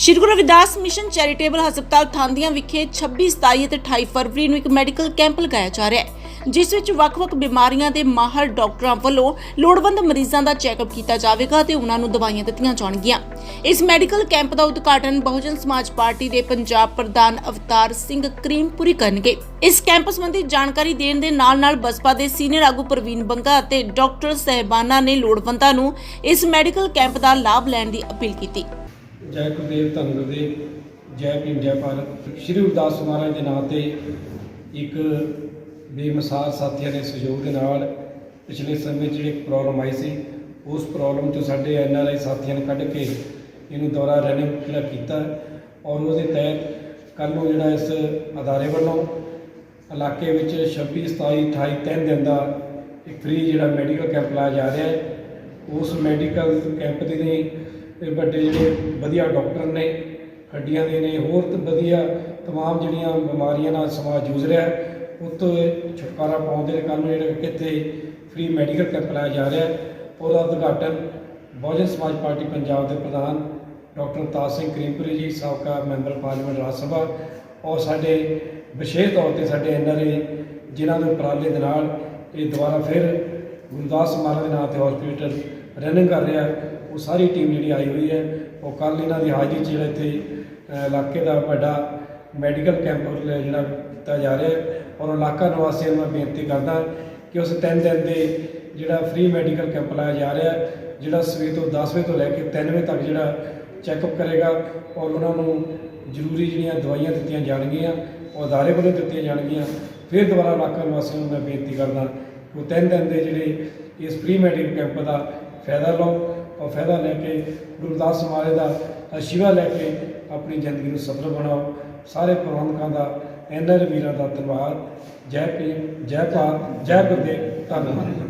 ਸ਼੍ਰੀ Guru Ravidas mission charitable ਹਸਪਤਾਲ ਥਾਂਦੀਆਂ ਵਿਖੇ 26 27 ਅਤੇ 28 ਫਰਵਰੀ ਨੂੰ ਇੱਕ ਮੈਡੀਕਲ ਕੈਂਪ ਲਗਾਇਆ ਜਾ ਰਿਹਾ ਹੈ, ਜਿਸ ਵਿੱਚ ਵੱਖ-ਵੱਖ ਬਿਮਾਰੀਆਂ ਦੇ ਮਾਹਰ ਡਾਕਟਰਾਂ ਵੱਲੋਂ ਲੋੜਵੰਦ ਮਰੀਜ਼ਾਂ ਦਾ ਚੈੱਕਅਪ ਕੀਤਾ ਜਾਵੇਗਾ ਤੇ ਉਹਨਾਂ ਨੂੰ ਦਵਾਈਆਂ ਦਿੱਤੀਆਂ ਜਾਣਗੀਆਂ। ਇਸ ਮੈਡੀਕਲ ਕੈਂਪ ਦਾ ਉਦਘਾਟਨ ਬਹੁਜਨ ਸਮਾਜ ਪਾਰਟੀ ਦੇ ਪੰਜਾਬ ਪ੍ਰਧਾਨ ਅਵਤਾਰ ਸਿੰਘ ਕਰੀਮਪੁਰੀ ਕਰਨਗੇ। ਇਸ ਕੈਂਪ ਸੰਬੰਧੀ ਜਾਣਕਾਰੀ ਦੇਣ ਦੇ ਨਾਲ-ਨਾਲ ਬਸਪਾ ਦੇ ਸੀਨੀਅਰ ਆਗੂ ਪ੍ਰਵੀਨ ਬੰਗਾ ਅਤੇ ਡਾਕਟਰ ਸਹਿਬਾਨਾ ਨੇ ਲੋੜਵੰਦਾਂ ਨੂੰ ਇਸ ਮੈਡੀਕਲ ਕੈਂਪ ਦਾ ਲਾਭ ਲੈਣ ਦੀ ਅਪੀਲ ਕੀਤੀ। ਜੈ ਗੁਰਦੇਵ ਧੰਨ ਗੁਰਦੇਵ ਜੈ ਭੀਮ, ਜੈ ਭਾਰਤ। ਸ਼੍ਰੀ ਗੁਰਦਾਸ ਮਹਾਰਾਜ ਦੇ ਨਾਂ ਤੇ ਇੱਕ ਬੇਮਿਸਾਲ ਸਾਥੀਆਂ ਦੇ ਸਹਿਯੋਗ ਦੇ ਨਾਲ ਪਿਛਲੇ ਸਮੇਂ 'ਚ ਜਿਹੜੀ ਇੱਕ ਪ੍ਰੋਬਲਮ ਆਈ ਸੀ, ਉਸ ਪ੍ਰੋਬਲਮ ਤੋਂ ਸਾਡੇ ਐਨ ਆਰ ਆਈ ਸਾਥੀਆਂ ਨੇ ਕੱਢ ਕੇ ਇਹਨੂੰ ਦੁਬਾਰਾ ਰਨਿੰਗ ਜਿਹੜਾ ਕੀਤਾ ਔਰ ਉਹਦੇ ਤਹਿਤ ਕੱਲ੍ਹ ਨੂੰ ਜਿਹੜਾ ਇਸ ਅਦਾਰੇ ਵੱਲੋਂ ਇਲਾਕੇ ਵਿੱਚ 26 27 28 ਤਿੰਨ ਦਿਨ ਦਾ ਇੱਕ ਫ੍ਰੀ ਜਿਹੜਾ ਮੈਡੀਕਲ ਕੈਂਪ ਲਾਇਆ ਜਾ ਰਿਹਾ ਹੈ। ਉਸ ਮੈਡੀਕਲ ਕੈਂਪ ਦੇ ਲਈ ਇਹ ਵੱਡੇ ਜਿਹੜੇ ਵਧੀਆ ਡਾਕਟਰ ਨੇ ਹੱਡੀਆਂ ਦੇ ਨੇ ਹੋਰ ਤੇ ਵਧੀਆ तमाम ਜਿਹੜੀਆਂ ਬਿਮਾਰੀਆਂ ਨਾਲ ਸਮਾਜ ਜੂਝ ਰਿਹਾ ਹੈ ਉਹ ਤੋਂ ਇਹ ਛੁਟਕਾਰਾ ਪਾਉਣ ਦੇ ਲਈ ਕੱਲ੍ਹ ਨੂੰ ਜਿਹੜਾ ਕਿਤੇ ਫ੍ਰੀ ਮੈਡੀਕਲ ਕੈਂਪ ਲਾਇਆ ਜਾ ਰਿਹਾ ਹੈ ਉਹਦਾ ਉਦਘਾਟਨ ਬਹੁਜਨ ਸਮਾਜ ਪਾਰਟੀ ਪੰਜਾਬ ਦੇ ਪ੍ਰਧਾਨ ਡਾਕਟਰ ਤਾਜ ਸਿੰਘ ਕਰੀਮਪੁਰੀ ਜੀ ਸਾਬਕਾ ਮੈਂਬਰ ਪਾਰਲੀਮੈਂਟ ਰਾਜ ਸਭਾ ਔਰ ਸਾਡੇ ਵਿਸ਼ੇਸ਼ ਤੌਰ ਤੇ ਸਾਡੇ ਐਨਆਰਏ ਜਿਨ੍ਹਾਂ ਦੇ ਉਪਰਾਲੇ ਦੇ ਨਾਲ ਇਹ ਦੁਬਾਰਾ ਫਿਰ ਗੁਰਦਾਸ ਮਹਾਰਾਜ ਦੇ ਨਾਂ ਤੇ ਹਸਪੀਟਲ ਰਨਿੰਗ ਕਰ ਰਿਹਾ, ਉਹ ਸਾਰੀ ਟੀਮ ਜਿਹੜੀ ਆਈ ਹੋਈ ਹੈ, ਉਹ ਕੱਲ ਇਹਨਾਂ ਦੀ ਹਾਜ਼ਰੀ 'ਚ ਜਿਹੜਾ ਇੱਥੇ ਇਲਾਕੇ ਦਾ ਵੱਡਾ ਮੈਡੀਕਲ ਕੈਂਪ ਜਿਹੜਾ ਕੀਤਾ ਜਾ ਰਿਹਾ ਹੈ। ਔਰ ਇਲਾਕਾ ਨਿਵਾਸੀਆਂ ਨੂੰ ਮੈਂ ਬੇਨਤੀ ਕਰਦਾ ਕਿ ਉਸ ਤਿੰਨ ਦਿਨ ਦੇ ਜਿਹੜਾ ਫ੍ਰੀ ਮੈਡੀਕਲ ਕੈਂਪ ਲਾਇਆ ਜਾ ਰਿਹਾ ਹੈ, ਜਿਹੜਾ ਸਵੇਰ ਤੋਂ 10 ਵਜੇ ਤੋਂ ਲੈ ਕੇ 3 ਵਜੇ ਤੱਕ ਜਿਹੜਾ ਚੈੱਕਅਪ ਕਰੇਗਾ, ਔਰ ਉਹਨਾਂ ਨੂੰ ਜ਼ਰੂਰੀ ਜਿਹੜੀਆਂ ਦਵਾਈਆਂ ਦਿੱਤੀਆਂ ਜਾਣਗੀਆਂ, ਉਹ ਅਦਾਰੇ ਵੱਲੋਂ ਦਿੱਤੀਆਂ ਜਾਣਗੀਆਂ। ਫਿਰ ਦੁਬਾਰਾ ਇਲਾਕਾ ਨਿਵਾਸੀਆਂ ਨੂੰ ਮੈਂ ਬੇਨਤੀ ਕਰਦਾ ਉਹ ਤਿੰਨ ਦਿਨ ਦੇ ਜਿਹੜੇ ਇਸ ਫ੍ਰੀ ਮੈਡੀਕਲ ਕੈਂਪ ਦਾ ਫਾਇਦਾ ਲਓ ਔਰ ਫਾਇਦਾ ਲੈ ਕੇ ਗੁਰਦਾਸ ਮਹਾਰਾਜ ਦਾ ਆਸ਼ੀਰਵਾਦ ਲੈ ਕੇ ਆਪਣੀ ਜ਼ਿੰਦਗੀ ਨੂੰ ਸਫਲ ਬਣਾਓ। ਸਾਰੇ ਪ੍ਰਬੰਧਕਾਂ ਦਾ ਐਨਆਰ ਵੀਰਾਂ ਦਾ ਧੰਨਵਾਦ। ਜੈ ਭੀਮ, ਜੈ ਭਾਰਤ, ਜੈ ਗੁਰਦੇਵ। ਧੰਨਵਾਦ।